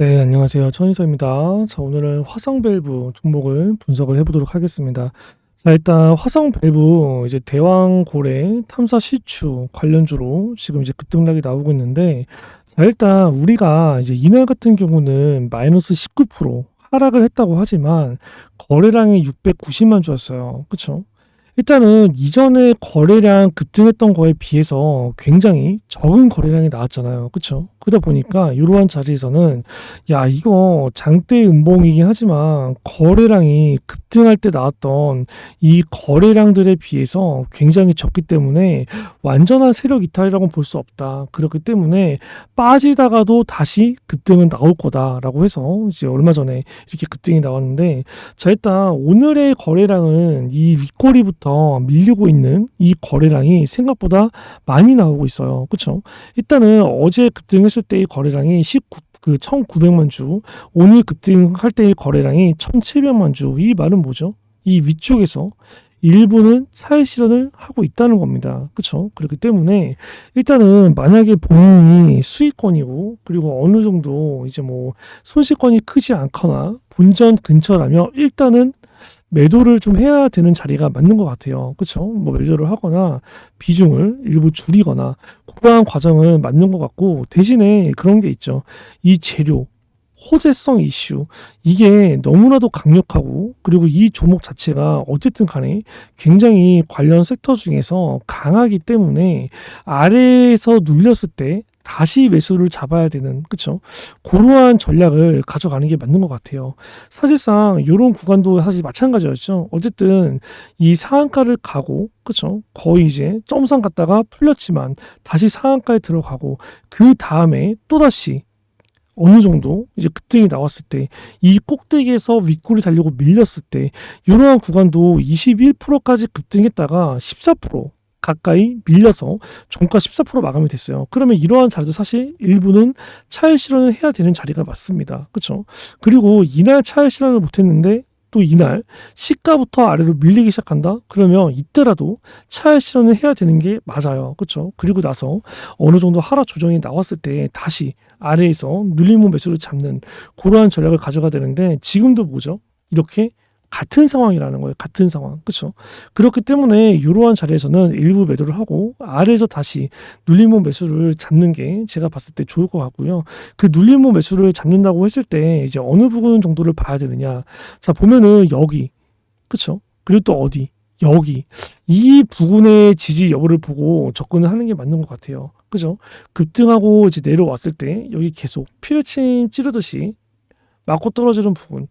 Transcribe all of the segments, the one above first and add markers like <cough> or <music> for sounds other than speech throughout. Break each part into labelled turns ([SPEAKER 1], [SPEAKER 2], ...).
[SPEAKER 1] 네, 안녕하세요. 천인서입니다. 자, 오늘은 화성 밸브 종목을 분석을 해보도록 하겠습니다. 자, 일단 화성 밸브 이제 대왕고래 탐사 시추 관련주로 지금 이제 급등락이 나오고 있는데, 자, 일단 우리가 이제 이날 같은 경우는 마이너스 19% 하락을 했다고 하지만 거래량이 690만 주였어요. 그쵸? 일단은 이전에 거래량 급등했던 거에 비해서 굉장히 적은 거래량이 나왔잖아요. 그쵸? 그러다 보니까 이러한 자리에서는 야, 이거 장대 음봉이긴 하지만 거래량이 급등할 때 나왔던 이 거래량들에 비해서 굉장히 적기 때문에 완전한 세력 이탈이라고 볼 수 없다. 그렇기 때문에 빠지다가도 다시 급등은 나올 거다라고 해서 이제 얼마 전에 이렇게 급등이 나왔는데 자, 일단 오늘의 거래량은 이 윗꼬리부터 밀리고 있는 이 거래량이 생각보다 많이 나오고 있어요. 그쵸? 일단은 어제 급등 했을 때의 거래량이 19, 그 1,900만 주, 오늘 급등할 때의 거래량이 1,700만 주. 이 말은 뭐죠? 이 위쪽에서 일부는 사회 실현을 하고 있다는 겁니다. 그렇죠? 그렇기 때문에 일단은 만약에 본인이 수익권이고 그리고 어느 정도 이제 뭐 손실권이 크지 않거나 본전 근처라면 일단은 매도를 좀 해야 되는 자리가 맞는 것 같아요. 그렇죠? 뭐 매도를 하거나 비중을 일부 줄이거나 그러한 과정은 맞는 것 같고 대신에 그런 게 있죠. 이 재료 호재성 이슈 이게 너무나도 강력하고 그리고 이 종목 자체가 어쨌든 간에 굉장히 관련 섹터 중에서 강하기 때문에 아래에서 눌렸을 때 다시 매수를 잡아야 되는 그쵸? 그러한 전략을 가져가는 게 맞는 것 같아요. 사실상 이런 구간도 사실 마찬가지였죠. 어쨌든 이 상한가를 가고 그쵸? 거의 이제 점상 갔다가 풀렸지만 다시 상한가에 들어가고 그 다음에 또다시 어느 정도 이제 급등이 나왔을 때 이 꼭대기에서 윗골이 달리고 밀렸을 때 이러한 구간도 21%까지 급등했다가 14% 가까이 밀려서 종가 14% 마감이 됐어요. 그러면 이러한 자리도 사실 일부는 차일 실현을 해야 되는 자리가 맞습니다. 그렇죠? 그리고 이날 차일 실현을 못했는데 또 이날 시가부터 아래로 밀리기 시작한다? 그러면 이때라도 차일 실현을 해야 되는 게 맞아요. 그렇죠? 그리고 나서 어느 정도 하락 조정이 나왔을 때 다시 아래에서 눌림목 매수를 잡는 그러한 전략을 가져가야 되는데 지금도 뭐죠? 이렇게 같은 상황이라는 거예요. 같은 상황. 그렇죠? 그렇기 때문에 이러한 자리에서는 일부 매도를 하고 아래에서 다시 눌림목 매수를 잡는 게 제가 봤을 때 좋을 것 같고요. 그 눌림목 매수를 잡는다고 했을 때 이제 어느 부분 정도를 봐야 되느냐. 자, 보면은 여기. 그렇죠? 그리고 또 어디? 여기. 이 부분의 지지 여부를 보고 접근을 하는 게 맞는 것 같아요. 그죠? 급등하고 이제 내려왔을 때 여기 계속 피레침 찌르듯이 맞고 떨어지는 부분,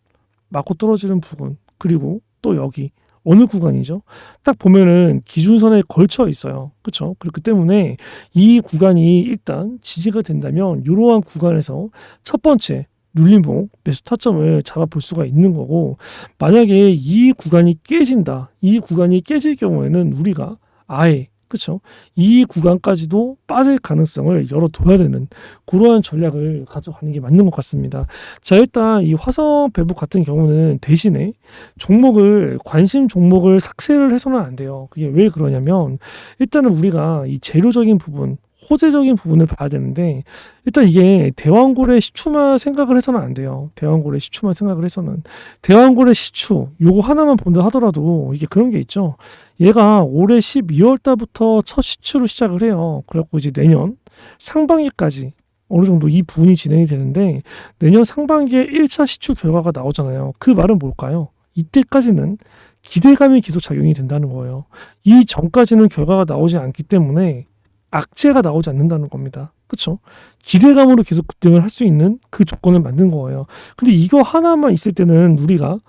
[SPEAKER 1] 맞고 떨어지는 부분, 그리고 또 여기 어느 구간이죠? 딱 보면은 기준선에 걸쳐 있어요. 그렇죠? 그렇기 때문에 이 구간이 일단 지지가 된다면 이러한 구간에서 첫 번째 눌림목 매수 타점을 잡아볼 수가 있는 거고 만약에 이 구간이 깨진다. 이 구간이 깨질 경우에는 우리가 아예 그렇죠? 이 구간까지도 빠질 가능성을 열어둬야 되는 그러한 전략을 가져가는 게 맞는 것 같습니다. 자 일단 이 화성 배북 같은 경우는 대신에 종목을 관심 종목을 삭제를 해서는 안 돼요. 그게 왜 그러냐면 일단은 우리가 이 재료적인 부분 호재적인 부분을 봐야 되는데 일단 이게 대왕고래 시추만 생각을 해서는 안 돼요. 대왕고래 시추만 생각을 해서는 대왕고래 시추 요거 하나만 본다 하더라도 이게 그런 게 있죠. 얘가 올해 12월 달부터 첫 시추를 시작을 해요. 그래갖고 이제 내년 상반기까지 어느 정도 이 부분이 진행이 되는데 내년 상반기에 1차 시추 결과가 나오잖아요. 그 말은 뭘까요? 이때까지는 기대감이 계속 작용이 된다는 거예요. 이 전까지는 결과가 나오지 않기 때문에 악재가 나오지 않는다는 겁니다. 그렇죠? 기대감으로 계속 급등을 할 수 있는 그 조건을 만든 거예요. 근데 이거 하나만 있을 때는 우리가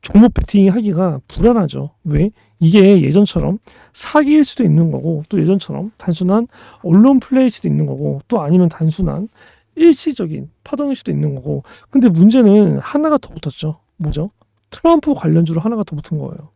[SPEAKER 1] 종목 배팅 하기가 불안하죠. 왜? 이게 예전처럼 사기일 수도 있는 거고 또 예전처럼 단순한 언론 플레이일 수도 있는 거고 또 아니면 단순한 일시적인 파동일 수도 있는 거고 근데 문제는 하나가 더 붙었죠. 뭐죠? 트럼프 관련주로 하나가 더 붙은 거예요.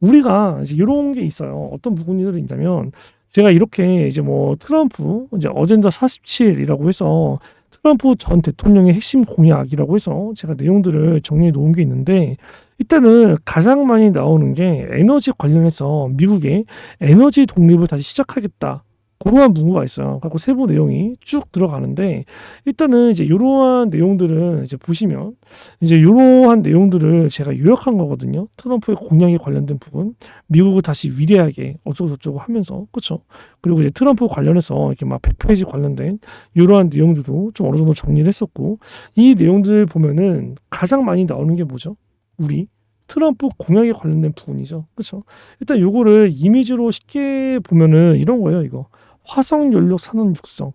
[SPEAKER 1] 우리가 이제 이런 게 있어요. 어떤 부분들이 있냐면 제가 이렇게 이제 뭐 트럼프 이제 어젠다 47이라고 해서 트럼프 전 대통령의 핵심 공약이라고 해서 제가 내용들을 정리해 놓은 게 있는데 일단은 가장 많이 나오는 게 에너지 관련해서 미국의 에너지 독립을 다시 시작하겠다. 고러한 문구가 있어요. 갖고 세부 내용이 쭉 들어가는데 일단은 이제 이러한 내용들은 이제 보시면 이제 이러한 내용들을 제가 요약한 거거든요. 트럼프의 공약에 관련된 부분, 미국을 다시 위대하게 어쩌고 저쩌고 하면서 그렇죠. 그리고 이제 트럼프 관련해서 이렇게 막 100페이지 관련된 이러한 내용들도 좀 어느 정도 정리를 했었고 이 내용들 보면은 가장 많이 나오는 게 뭐죠? 우리 트럼프 공약에 관련된 부분이죠. 그렇죠? 일단 요거를 이미지로 쉽게 보면은 이런 거예요, 이거. 화석 연료 산업 육성,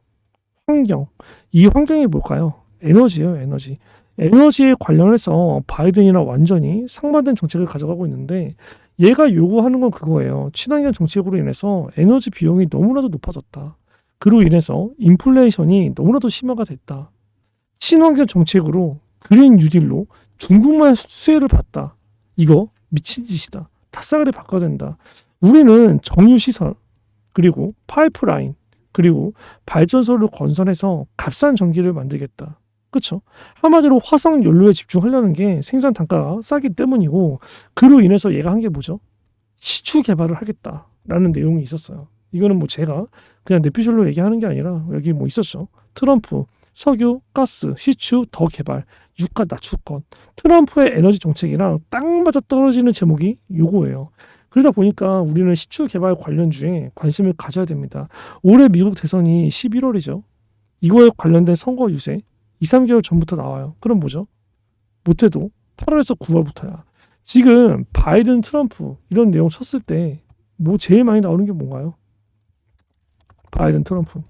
[SPEAKER 1] 환경. 이 환경이 뭘까요? 에너지예요, 에너지. 에너지에 관련해서 바이든이랑 완전히 상반된 정책을 가져가고 있는데 얘가 요구하는 건 그거예요. 친환경 정책으로 인해서 에너지 비용이 너무나도 높아졌다. 그로 인해서 인플레이션이 너무나도 심화가 됐다. 친환경 정책으로 그린 뉴딜로 중국만 수혜를 받다. 이거 미친 짓이다. 탑사가리 바꿔야 된다. 우리는 정유시설 그리고 파이프라인 그리고 발전소를 건설해서 값싼 전기를 만들겠다. 그렇죠? 한마디로 화석 연료에 집중하려는 게 생산 단가가 싸기 때문이고 그로 인해서 얘가 한 게 뭐죠? 시추 개발을 하겠다라는 내용이 있었어요. 이거는 뭐 제가 그냥 내피셜로 얘기하는 게 아니라 여기 뭐 있었죠. 트럼프 석유, 가스, 시추 더 개발, 유가 낮추권. 트럼프의 에너지 정책이랑 딱 맞아 떨어지는 제목이 요거예요. 그러다 보니까 우리는 시추 개발 관련주에 관심을 가져야 됩니다. 올해 미국 대선이 11월이죠. 이거에 관련된 선거 유세 2, 3개월 전부터 나와요. 그럼 뭐죠? 못해도 8월에서 9월부터야. 지금 바이든, 트럼프 이런 내용 쳤을 때 뭐 제일 많이 나오는 게 뭔가요? 바이든, 트럼프.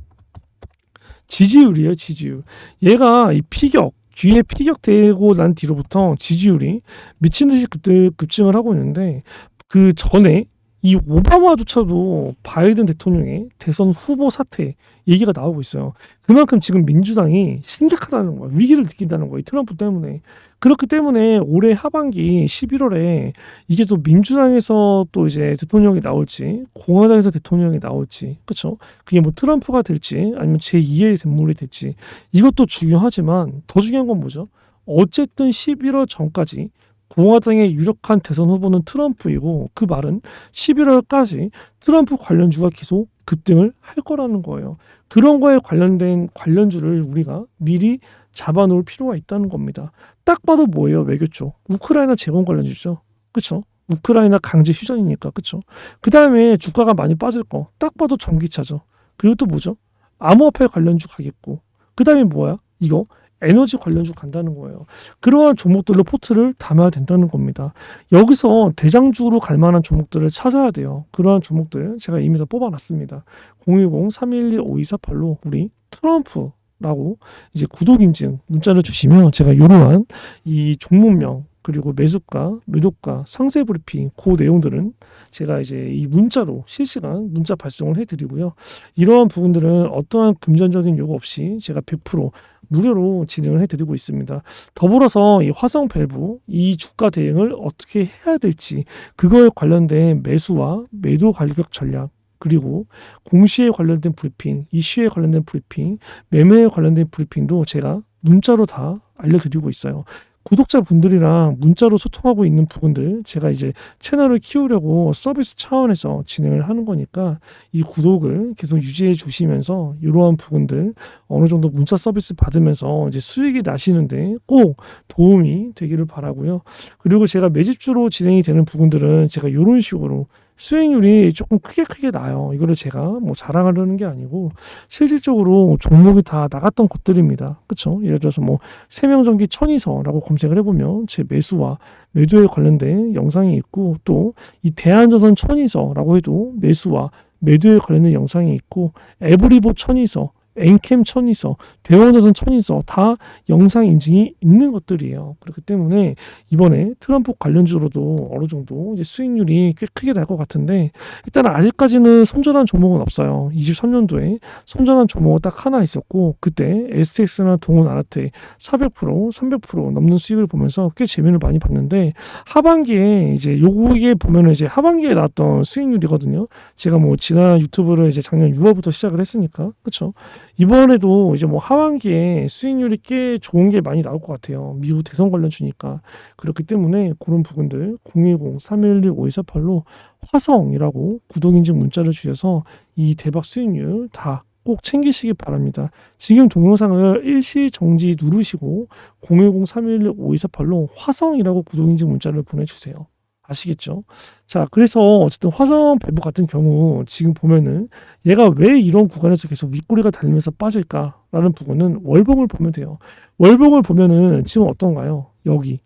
[SPEAKER 1] 지지율이에요, 지지율. 얘가 이 피격, 귀에 피격되고 난 뒤로부터 지지율이 미친 듯이 급등, 급증을 하고 있는데 그 전에 이 오바마조차도 바이든 대통령의 대선 후보 사퇴 얘기가 나오고 있어요. 그만큼 지금 민주당이 심각하다는 거예요. 위기를 느낀다는 거예요. 트럼프 때문에. 그렇기 때문에 올해 하반기 11월에 이게 또 민주당에서 또 이제 대통령이 나올지 공화당에서 대통령이 나올지 그렇죠? 그게 뭐 트럼프가 될지 아니면 제2의 대물이 될지 이것도 중요하지만 더 중요한 건 뭐죠? 어쨌든 11월 전까지 공화당의 유력한 대선 후보는 트럼프이고 그 말은 11월까지 트럼프 관련주가 계속 급등을 할 거라는 거예요. 그런 거에 관련된 관련주를 우리가 미리 잡아놓을 필요가 있다는 겁니다. 딱 봐도 뭐예요? 외교 쪽. 우크라이나 재건 관련주죠. 그렇죠? 우크라이나 강제 휴전이니까 그렇죠. 그 다음에 주가가 많이 빠질 거. 딱 봐도 전기차죠. 그리고 또 뭐죠? 암호화폐 관련주 가겠고. 그 다음에 뭐야? 이거 에너지 관련주 간다는 거예요. 그러한 종목들로 포트를 담아야 된다는 겁니다. 여기서 대장주로 갈 만한 종목들을 찾아야 돼요. 그러한 종목들 제가 이미 다 뽑아놨습니다. 010-312-5248로 우리 트럼프 라고 이제 구독 인증 문자를 주시면 제가 이러한 이 종목명 그리고 매수가, 매도가, 상세 브리핑 그 내용들은 제가 이제 이 문자로 실시간 문자 발송을 해드리고요. 이러한 부분들은 어떠한 금전적인 요구 없이 제가 100% 무료로 진행을 해드리고 있습니다. 더불어서 이 화성 밸브 이 주가 대응을 어떻게 해야 될지 그거에 관련된 매수와 매도 가격 전략 그리고 공시에 관련된 브리핑, 이슈에 관련된 브리핑, 매매에 관련된 브리핑도 제가 문자로 다 알려드리고 있어요. 구독자분들이랑 문자로 소통하고 있는 부분들 제가 이제 채널을 키우려고 서비스 차원에서 진행을 하는 거니까 이 구독을 계속 유지해 주시면서 이러한 부분들 어느 정도 문자 서비스 받으면서 이제 수익이 나시는데 꼭 도움이 되기를 바라고요. 그리고 제가 매집주로 진행이 되는 부분들은 제가 이런 식으로 수익률이 조금 크게 크게 나요. 이거를 제가 뭐 자랑하려는 게 아니고 실질적으로 종목이 다 나갔던 곳들입니다. 그렇죠? 예를 들어서 뭐 세명전기 천이서라고 검색을 해보면 제 매수와 매도에 관련된 영상이 있고 또 이 대한자선 천이서라고 해도 매수와 매도에 관련된 영상이 있고 에브리보 천이서 엔캠 천이서, 대원자선 천이서 다 영상 인증이 있는 것들이에요. 그렇기 때문에 이번에 트럼프 관련주로도 어느 정도 이제 수익률이 꽤 크게 날 것 같은데 일단 아직까지는 손절한 종목은 없어요. 23년도에 손절한 종목은 딱 하나 있었고 그때 STX나 동원 아르테 400% 300% 넘는 수익을 보면서 꽤 재미를 많이 봤는데 하반기에 이제 요게 보면은 이제 하반기에 나왔던 수익률이거든요. 제가 뭐 지난 유튜브를 이제 작년 6월부터 시작을 했으니까 그렇죠. 이번에도 이제 뭐 하반기에 수익률이 꽤 좋은 게 많이 나올 것 같아요. 미국 대선 관련 주니까. 그렇기 때문에 그런 부분들 010-3112-5248로 화성이라고 구독인증 문자를 주셔서 이 대박 수익률 다 꼭 챙기시기 바랍니다. 지금 동영상을 일시 정지 누르시고 010-3112-5248로 화성이라고 구독인증 문자를 보내주세요. 아시겠죠? 자, 그래서 어쨌든 화성 밸브 같은 경우 지금 보면은 얘가 왜 이런 구간에서 계속 윗꼬리가 달리면서 빠질까라는 부분은 월봉을 보면 돼요. 월봉을 보면은 지금 어떤가요? 여기.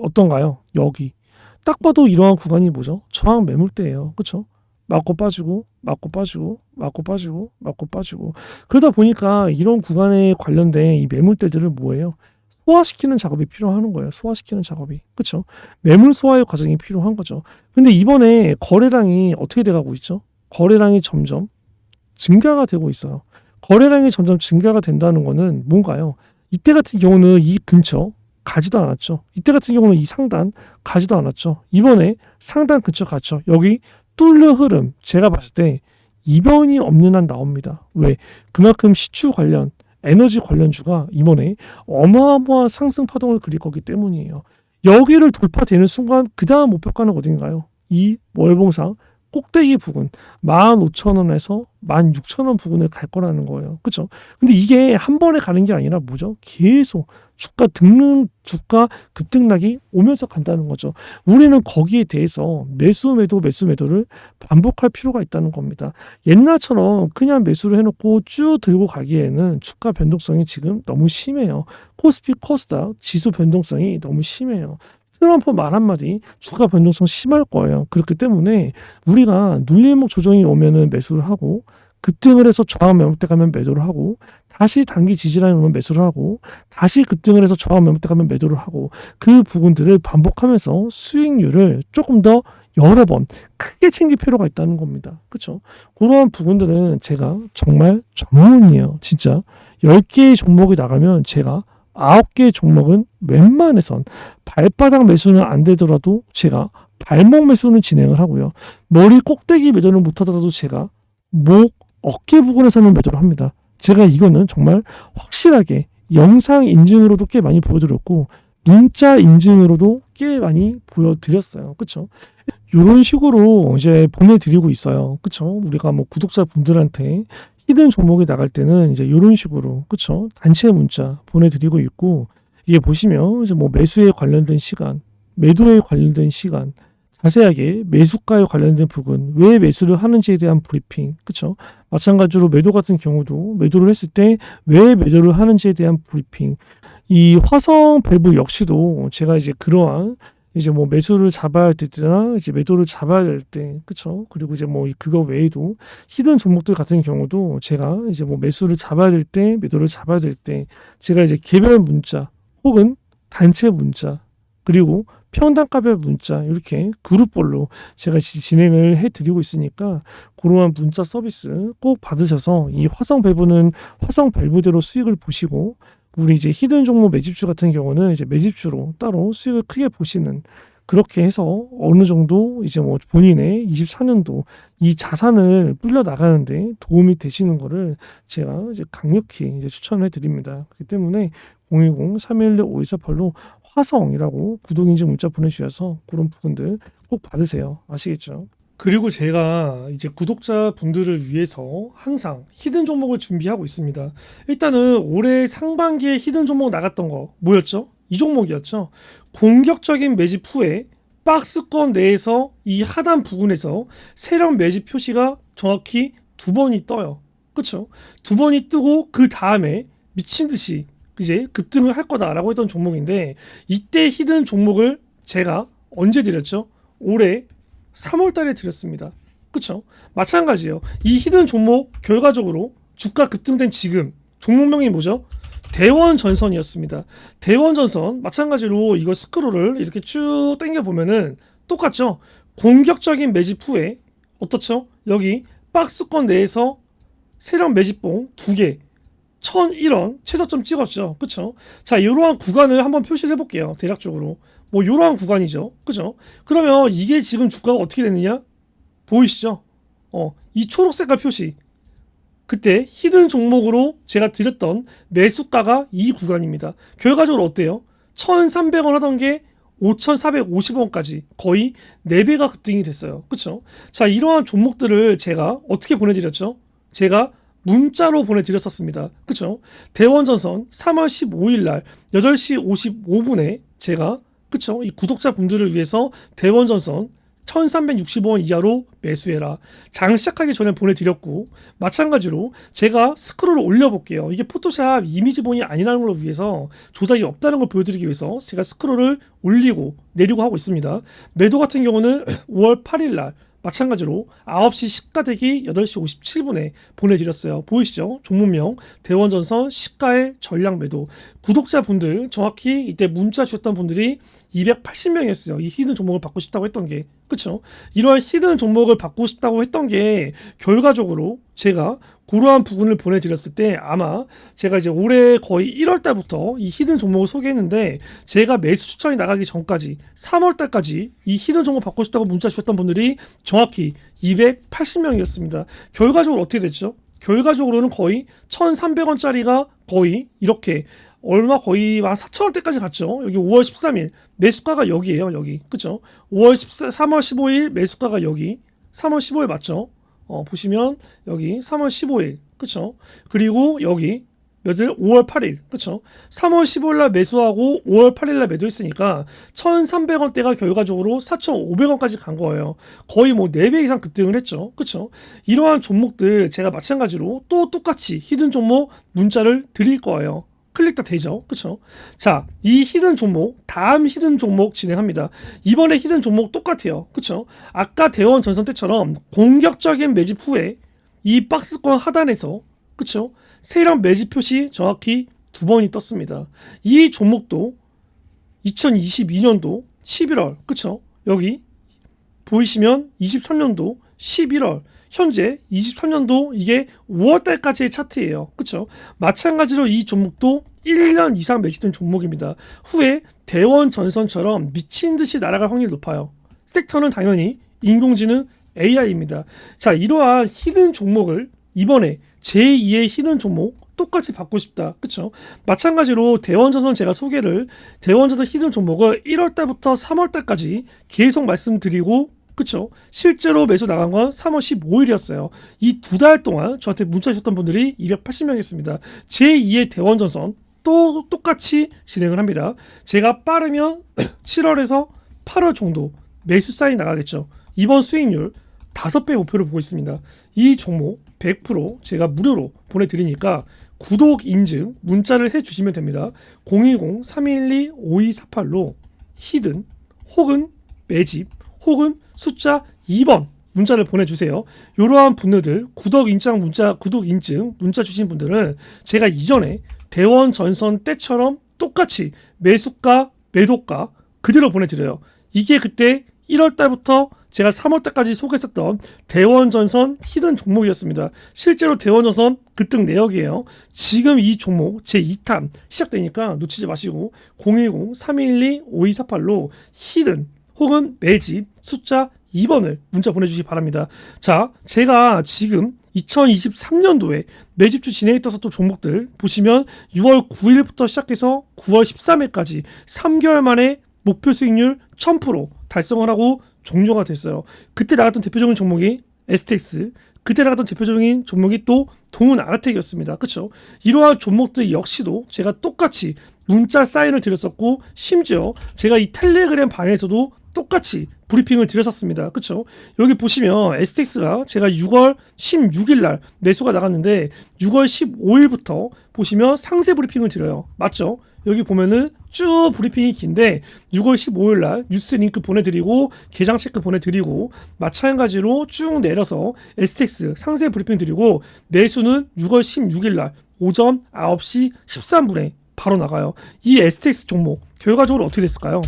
[SPEAKER 1] 어떤가요? 여기. 딱 봐도 이러한 구간이 뭐죠? 저항 매물대예요. 그렇죠? 맞고 빠지고 맞고 빠지고 맞고 빠지고 맞고 빠지고 그러다 보니까 이런 구간에 관련된 이 매물대들을 뭐예요? 소화시키는 작업이 필요한 거예요. 소화시키는 작업이. 그렇죠? 매물 소화의 과정이 필요한 거죠. 근데 이번에 거래량이 어떻게 돼가고 있죠? 거래량이 점점 증가가 되고 있어요. 거래량이 점점 증가가 된다는 거는 뭔가요? 이때 같은 경우는 이 근처 가지도 않았죠. 이때 같은 경우는 이 상단 가지도 않았죠. 이번에 상단 근처 갔죠. 여기 뚫려 흐름 제가 봤을 때 이변이 없는 한 나옵니다. 왜? 그만큼 시추 관련 에너지 관련주가 이번에 어마어마한 상승 파동을 그릴 거기 때문이에요. 여기를 돌파되는 순간 그 다음 목표가는 어딘가요? 이 월봉상 꼭대기 부근 15,000원에서 16,000원 부근을 갈 거라는 거예요. 그렇죠? 근데 이게 한 번에 가는 게 아니라 뭐죠? 계속 주가 등등 주가 급등락이 오면서 간다는 거죠. 우리는 거기에 대해서 매수 매도 매수 매도를 반복할 필요가 있다는 겁니다. 옛날처럼 그냥 매수를 해놓고 쭉 들고 가기에는 주가 변동성이 지금 너무 심해요. 코스피 코스닥 지수 변동성이 너무 심해요. 트럼프 말 한마디 주가 변동성 심할 거예요. 그렇기 때문에 우리가 눌림목 조정이 오면은 매수를 하고 급등을 해서 저항 매물대 가면 매도를 하고 다시 단기 지지라인 오면 매수를 하고 다시 급등을 해서 저항 매물대 가면 매도를 하고 그 부분들을 반복하면서 수익률을 조금 더 여러 번 크게 챙길 필요가 있다는 겁니다. 그렇죠? 그러한 부분들은 제가 정말 전문이에요. 진짜 10개의 종목이 나가면 제가 아홉 개의 종목은 웬만해선 발바닥 매수는 안 되더라도 제가 발목 매수는 진행을 하고요. 머리 꼭대기 매도는 못하더라도 제가 목, 어깨 부분에서는 매도를 합니다. 제가 이거는 정말 확실하게 영상 인증으로도 꽤 많이 보여드렸고 문자 인증으로도 꽤 많이 보여드렸어요. 그쵸? 이런 식으로 이제 보내드리고 있어요. 그쵸? 우리가 뭐 구독자 분들한테 히든 종목이 나갈 때는 이제 이런 식으로 그쵸 단체 문자 보내드리고 있고 이게 보시면 이제 뭐 매수에 관련된 시간, 매도에 관련된 시간, 자세하게 매수가에 관련된 부분, 왜 매수를 하는지에 대한 브리핑, 그쵸 마찬가지로 매도 같은 경우도 매도를 했을 때 왜 매도를 하는지에 대한 브리핑. 이 화성 밸브 역시도 제가 이제 그러한 이제 뭐 매수를 잡아야 될 때나 이제 매도를 잡아야 될 때, 그쵸? 그리고 이제 뭐 그거 외에도 히든 종목들 같은 경우도 제가 이제 뭐 매수를 잡아야 될 때, 매도를 잡아야 될 때, 제가 이제 개별 문자 혹은 단체 문자 그리고 평단가별 문자 이렇게 그룹별로 제가 진행을 해드리고 있으니까 그러한 문자 서비스 꼭 받으셔서 이 화성 밸브는 화성 밸브대로 수익을 보시고 우리 이제 히든 종목 매집주 같은 경우는 이제 매집주로 따로 수익을 크게 보시는 그렇게 해서 어느 정도 이제 뭐 본인의 24년도 이 자산을 불려 나가는데 도움이 되시는 거를 제가 이제 강력히 이제 추천해 드립니다. 그렇기 때문에 010-311-5248로 화성이라고 구독인증 문자 보내주셔서 그런 부분들 꼭 받으세요. 아시겠죠? 그리고 제가 이제 구독자 분들을 위해서 항상 히든 종목을 준비하고 있습니다. 일단은 올해 상반기에 히든 종목 나갔던 거 뭐였죠? 이 종목이었죠. 공격적인 매집 후에 박스권 내에서 이 하단 부분에서 세력 매집 표시가 정확히 두 번이 떠요. 그렇죠? 두 번이 뜨고 그 다음에 미친 듯이 이제 급등을 할 거다라고 했던 종목인데 이때 히든 종목을 제가 언제 드렸죠? 올해 3월 달에 드렸습니다. 그쵸? 마찬가지예요. 이 히든 종목 결과적으로 주가 급등된 지금 종목명이 뭐죠? 대원 전선이었습니다. 대원 전선 마찬가지로 이거 스크롤을 이렇게 쭉 당겨 보면은 똑같죠? 공격적인 매집 후에 어떻죠? 여기 박스권 내에서 세력 매집봉 두 개, 1001원 최저점 찍었죠. 그쵸? 자, 이러한 구간을 한번 표시를 해볼게요. 대략적으로. 뭐 이러한 구간이죠. 그죠? 그러면 이게 지금 주가가 어떻게 됐느냐? 보이시죠? 어, 이 초록 색깔 표시. 그때 히든 종목으로 제가 드렸던 매수가가 이 구간입니다. 결과적으로 어때요? 1,300원 하던 게 5,450원까지 거의 4배가 급등이 됐어요. 그쵸? 자, 이러한 종목들을 제가 어떻게 보내드렸죠? 제가 문자로 보내드렸었습니다. 그쵸? 대원전선 3월 15일 날 8시 55분에 제가 그쵸? 이 구독자분들을 위해서 대원전선 1360원 이하로 매수해라. 장 시작하기 전에 보내드렸고, 마찬가지로 제가 스크롤을 올려볼게요. 이게 포토샵 이미지본이 아니라는 걸 위해서 조작이 없다는 걸 보여드리기 위해서 제가 스크롤을 올리고 내리고 하고 있습니다. 매도 같은 경우는 <clears throat> 5월 8일 날 마찬가지로 9시 시가대기 8시 57분에 보내드렸어요. 보이시죠? 종목명 대원전선 시가의 전량 매도 구독자분들 정확히 이때 문자 주셨던 분들이 280명이었어요. 이 히든 종목을 받고 싶다고 했던 게 그쵸? 이러한 히든 종목을 받고 싶다고 했던 게 결과적으로 제가 그러한 부분을 보내드렸을 때 아마 제가 이제 올해 거의 1월 달부터 이 히든 종목을 소개했는데 제가 매수 추천이 나가기 전까지 3월 달까지 이 히든 종목 받고 싶다고 문자 주셨던 분들이 정확히 280명이었습니다. 결과적으로 어떻게 됐죠? 결과적으로는 거의 1,300원짜리가 거의 이렇게 얼마 거의 한 4천 원대까지 갔죠. 여기 5월 13일 매수가가 여기에요. 여기 그쵸? 5월 14, 3월 15일 매수가가 여기 3월 15일 맞죠? 어, 보시면 여기 3월 15일 그쵸? 그리고 여기 며칠 5월 8일 그쵸? 3월 15일 날 매수하고 5월 8일 날 매도했으니까 1,300원대가 결과적으로 4,500원까지 간 거예요. 거의 뭐 4배 이상 급등을 했죠. 그쵸? 이러한 종목들 제가 마찬가지로 또 똑같이 히든 종목 문자를 드릴 거예요. 클릭 다 되죠. 그쵸? 자, 이 히든 종목, 다음 히든 종목 진행합니다. 이번에 히든 종목 똑같아요. 그쵸? 아까 대원 전선 때처럼 공격적인 매집 후에 이 박스권 하단에서, 그쵸? 세력 매집 표시 정확히 두 번이 떴습니다. 이 종목도 2022년도 11월, 그쵸? 여기 보이시면 23년도 11월, 현재 23년도 이게 5월달까지의 차트예요. 그쵸? 마찬가지로 이 종목도 1년 이상 매집된 종목입니다. 후에 대원 전선처럼 미친 듯이 날아갈 확률이 높아요. 섹터는 당연히 인공지능 AI입니다. 자, 이러한 히든 종목을 이번에 제2의 히든 종목 똑같이 받고 싶다. 그쵸? 마찬가지로 대원전선 제가 소개를 대원전선 히든 종목을 1월달부터 3월달까지 계속 말씀드리고 그쵸? 실제로 매수 나간 건 3월 15일이었어요. 이 두 달 동안 저한테 문자 주셨던 분들이 280명이었습니다. 제2의 대원전선 또 똑같이 진행을 합니다. 제가 빠르면 <clears throat> 7월에서 8월 정도 매수 사인 나가겠죠. 이번 수익률 5배 목표를 보고 있습니다. 이 종목 100% 제가 무료로 보내드리니까 구독 인증 문자를 해주시면 됩니다. 010-312-5248로 히든 혹은 매집 혹은 숫자 2번 문자를 보내주세요. 이러한 분들 구독 인증 문자 구독 인증 문자 주신 분들은 제가 이전에 대원 전선 때처럼 똑같이 매수가 매도가 그대로 보내드려요. 이게 그때 1월 달부터 제가 3월 달까지 소개했었던 대원전선 히든 종목이었습니다. 실제로 대원전선 급등 내역이에요. 지금 이 종목 제 2탄 시작되니까 놓치지 마시고 010-3212-5248로 히든 혹은 매집 숫자 2번을 문자 보내주시기 바랍니다. 자, 제가 지금 2023년도에 매집주 진행했던 또 종목들 보시면 6월 9일부터 시작해서 9월 13일까지 3개월 만에 목표 수익률 1000% 달성을 하고 종료가 됐어요. 그때 나갔던 대표적인 종목이 STX, 그때 나갔던 대표적인 종목이 또 동은 아르텍이었습니다. 그렇죠? 이러한 종목들 역시도 제가 똑같이 문자 사인을 드렸었고 심지어 제가 이 텔레그램 방에서도 똑같이 브리핑을 드렸었습니다. 그쵸? 여기 보시면 STX가 제가 6월 16일 날 매수가 나갔는데 6월 15일부터 보시면 상세 브리핑을 드려요. 맞죠? 여기 보면은 쭉 브리핑이 긴데 6월 15일 날 뉴스 링크 보내드리고 계장 체크 보내드리고 마찬가지로 쭉 내려서 STX 상세 브리핑 드리고 매수는 6월 16일 날 오전 9시 13분에 바로 나가요. 이 STX 종목 결과적으로 어떻게 됐을까요?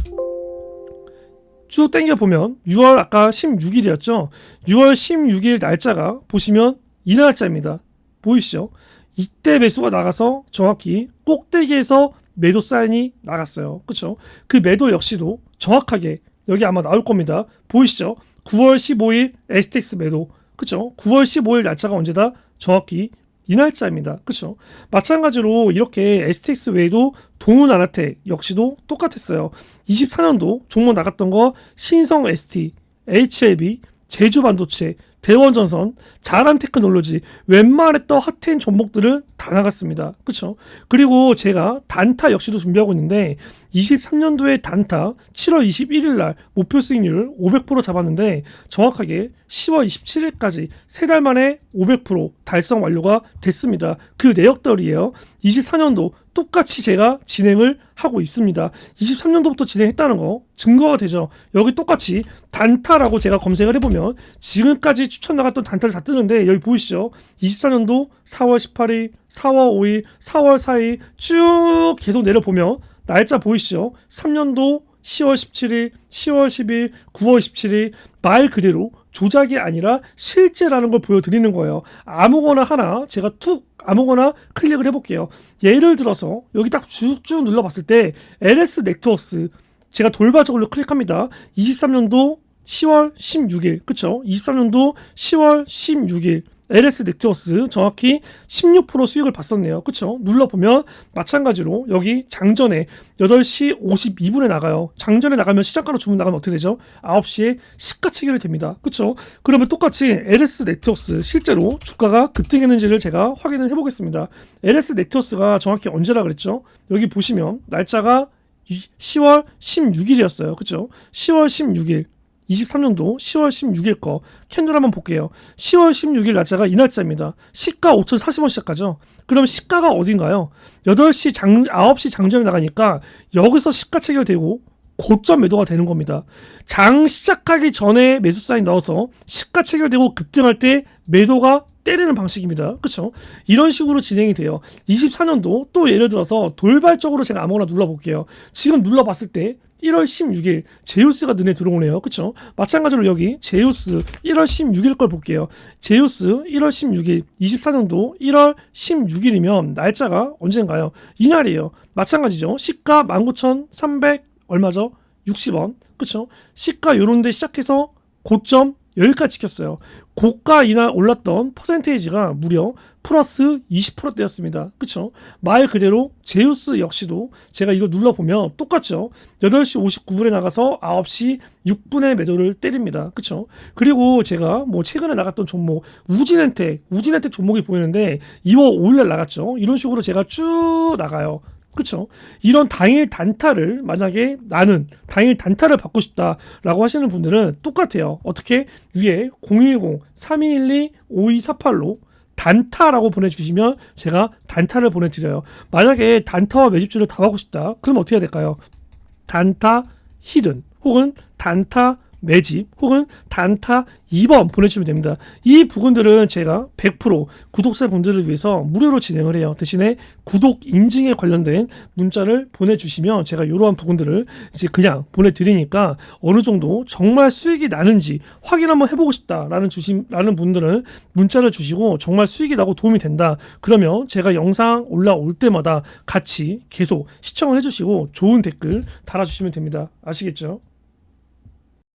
[SPEAKER 1] 쭉 땡겨 보면 6월 아까 16일이었죠. 6월 16일 날짜가 보시면 이 날짜입니다. 보이시죠? 이때 매수가 나가서 정확히 꼭대기에서 매도 사인이 나갔어요. 그렇죠? 그 매도 역시도 정확하게 여기 아마 나올 겁니다. 보이시죠? 9월 15일 STX 매도. 그렇죠? 9월 15일 날짜가 언제다? 정확히 이 날짜입니다. 그쵸? 마찬가지로 이렇게 STX 외에도 동훈 아나텍 역시도 똑같았어요. 24년도 종목 나갔던 거 신성 ST, HLB, 제주 반도체, 대원전선, 자란 테크놀로지 웬만했던 핫한 종목들은 다 나갔습니다. 그쵸? 그리고 제가 단타 역시도 준비하고 있는데 23년도에 단타 7월 21일 날 목표 수익률 500% 잡았는데 정확하게 10월 27일까지 세달 만에 500% 달성 완료가 됐습니다. 그 내역들이에요. 24년도 똑같이 제가 진행을 하고 있습니다. 23년도부터 진행했다는 거 증거가 되죠. 여기 똑같이 단타라고 제가 검색을 해보면 지금까지 추천 나갔던 단타를 다 뜨는데 여기 보이시죠? 24년도 4월 18일, 4월 5일, 4월 4일 쭉 계속 내려보면 날짜 보이시죠? 3년도 10월 17일, 10월 10일, 9월 17일 말 그대로 조작이 아니라 실제라는 걸 보여드리는 거예요. 아무거나 하나 제가 툭 아무거나 클릭을 해볼게요. 예를 들어서 여기 딱 쭉쭉 눌러봤을 때 LS 넥트워스 제가 돌발적으로 클릭합니다. 23년도 10월 16일 그쵸? 23년도 10월 16일 LS 넥트워스 정확히 16% 수익을 봤었네요. 그쵸? 눌러보면 마찬가지로 여기 장전에 8시 52분에 나가요. 장전에 나가면 시장가로 주문 나가면 어떻게 되죠? 9시에 시가 체결이 됩니다. 그쵸? 그러면 똑같이 LS 넥트워스 실제로 주가가 급등했는지를 제가 확인을 해보겠습니다. LS 넥트워스가 정확히 언제라 그랬죠? 여기 보시면 날짜가 10월 16일이었어요. 그쵸? 10월 16일 23년도 10월 16일 거 캔들 한번 볼게요. 10월 16일 날짜가 이 날짜입니다. 시가 5,040원 시작하죠. 그럼 시가가 어딘가요? 8시 장 9시 장전에 나가니까 여기서 시가 체결되고 고점 매도가 되는 겁니다. 장 시작하기 전에 매수 사인 넣어서 시가 체결되고 급등할 때 매도가 때리는 방식입니다. 그렇죠? 이런 식으로 진행이 돼요. 24년도 또 예를 들어서 돌발적으로 제가 아무거나 눌러볼게요. 지금 눌러봤을 때 1월 16일 제우스가 눈에 들어오네요. 그쵸? 마찬가지로 여기 제우스 1월 16일 걸 볼게요. 제우스 1월 16일 24년도 1월 16일이면 날짜가 언젠가요? 이날이에요. 마찬가지죠. 시가 19,300 얼마죠? 60원. 그쵸? 시가 요런데 시작해서 고점 여기까지 지켰어요. 고가 이날 올랐던 퍼센테이지가 무려 플러스 20%대였습니다. 그쵸? 말 그대로 제우스 역시도 제가 이거 눌러보면 똑같죠? 8시 59분에 나가서 9시 6분에 매도를 때립니다. 그쵸? 그리고 제가 뭐 최근에 나갔던 종목, 우진엔텍, 우진엔텍 종목이 보이는데 2월 5일날 나갔죠? 이런 식으로 제가 쭉 나가요. 그쵸? 이런 당일 단타를 만약에 나는 당일 단타를 받고 싶다라고 하시는 분들은 똑같아요. 어떻게 위에 010-3212-5248로 단타라고 보내주시면 제가 단타를 보내드려요. 만약에 단타와 매집주를 다 하고 싶다. 그럼 어떻게 해야 될까요? 단타 히든 혹은 단타 매집 혹은 단타 2번 보내주시면 됩니다. 이 부분들은 제가 100% 구독자 분들을 위해서 무료로 진행을 해요. 대신에 구독 인증에 관련된 문자를 보내주시면 제가 이러한 부분들을 이제 그냥 보내드리니까 어느 정도 정말 수익이 나는지 확인 한번 해보고 싶다라는 주심라는 분들은 문자를 주시고 정말 수익이 나고 도움이 된다. 그러면 제가 영상 올라올 때마다 같이 계속 시청을 해주시고 좋은 댓글 달아주시면 됩니다. 아시겠죠?